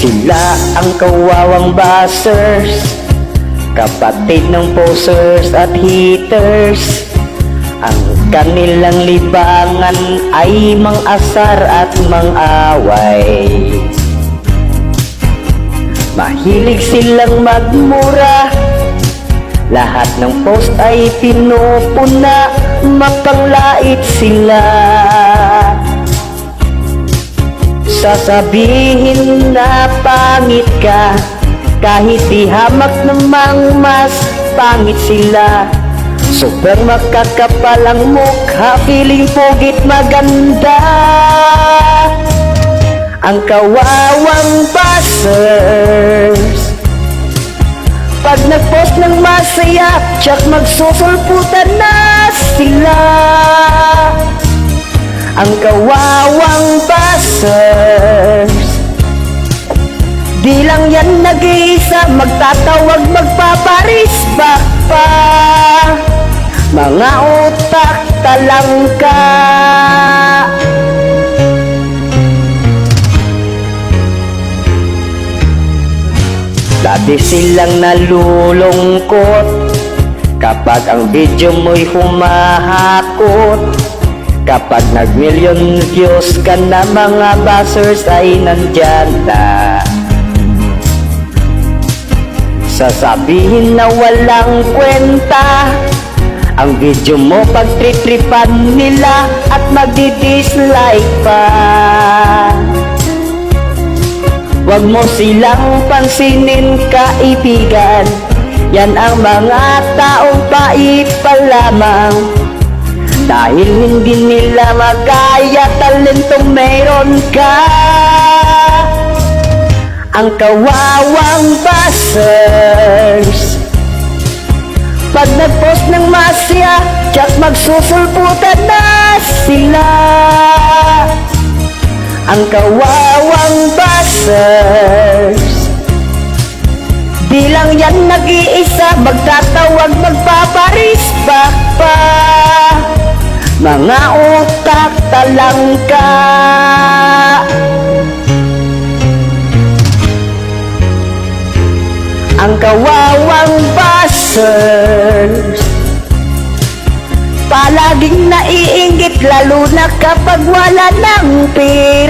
Sila ang kawawang bashers Kapatid ng posers at haters. Ang kanilang libangan ay mang-asar at mang-away Mahilig silang magmura. Lahat ng post ay pinupuna Mapanglait sila. Sasabihin na pangit ka. Kahit di hamak namang mas pangit sila. Super makakapal ang mukha Feeling pugit maganda. Ang kawawang bashers Pag nag-post ng masaya Tsak magsusulputan na sila. Ang kawawang bashers Di lang yan nag-iisa Magtatawag magpaparisbak pa Mga utak talangka. Dati silang nalulungkot Kapag ang video mo'y humahakot. Kapag nag-million views ka na mga bashers ay nandyan na Sasabihin na walang kwenta. Ang video mo pagtritripan nila At magdi-dislike pa. Huwag mo silang pansinin kaibigan. Yan ang mga taong pait pa lamang. Dahil hindi nila magaya talentong meron ka. Ang kawawang bashers Pag nag-post ng masya Tsak magsusulputan na sila. Ang kawawang bashers Di lang yan nag-iisa Magtatawag magpaparisbak pa Mga utak talangka. Ang kawawang bashers Palaging naiinggit lalo na kapag wala ng pera